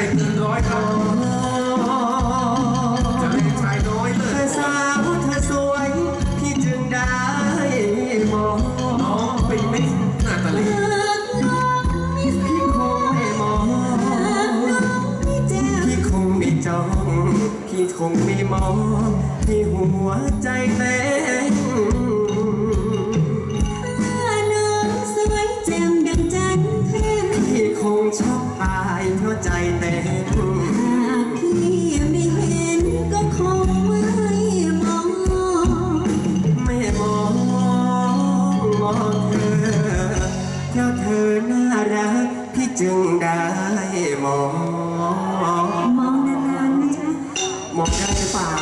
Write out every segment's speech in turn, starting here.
ญ่เกินร้อยครับจะเป็นชายน้อยเลเธอยสาวเธอสวย พี่จึงได้มองน้องปีไม่หน้าตาลีพี่คงไม่มอง พี่คงไม่จ้อง พี่คงไม่มองพี่หัวใจเต้นพี่คงชอบตา ยเพราะใจเต้นไม่มองมองเธอเพราะเธอน่ารักพี่จึงได้มองมองได้หรือเปล่า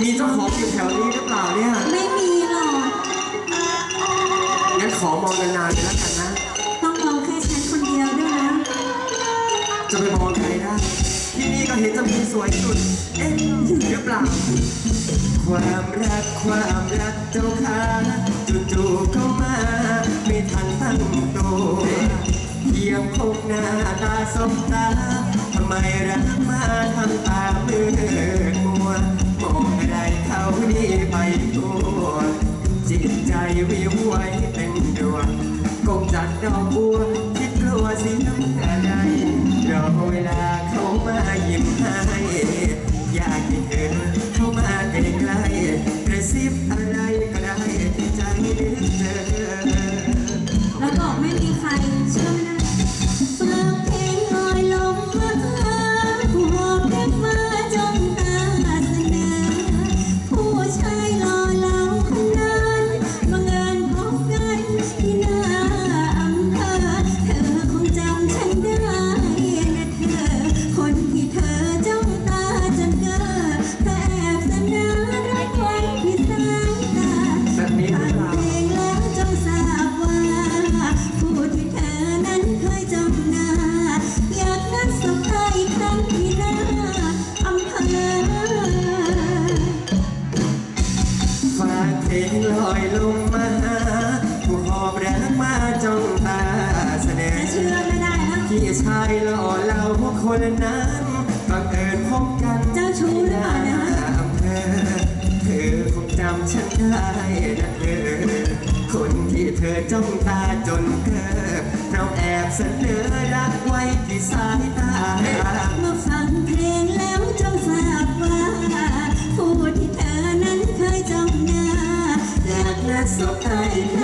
มีเจ้าของอยู่แถวนี้หรือเปล่าเนี่ย ไม่มีหรอกงั้นขอมองนานๆเลยแล้วกันนะ จะไปมองใครได้ ที่นี่ก็เห็นจะมีสวยสุด เอ๊ะหรือเปล่า ความรักความรักเจ้าค่ะจู่ๆเข้ามาไม่ทันตั้งตัวเพียงพบหน้าตาสบตาทำไมรักมาทำตาเมืดมัวมองอะไรเขานี่ไปทั่วจิตใจวิวไวเป็นดวงกงจัดดอกบัวที่กลัวเสียงอะไร รอเวลาเขามายิ้มให้อยากให้ จ้องตาแสดง จะเชื่อไม่ได้นะพี่ชายหล่อเราคนนั้นบังเอิญพบกันเจ้าชู้หรือเปล่านะอำเภอเธอคงจำฉันได้นะเธอคนที่เธอจ้องตาจนเกิดเราแอบเสนอรักไว้ที่สายตาเมื่อฟังเพลงแล้วจงทราบว่าผู้ที่เธอนั้นเคยจ้องหน้าอยากนัดสบตาอีกครั้งที่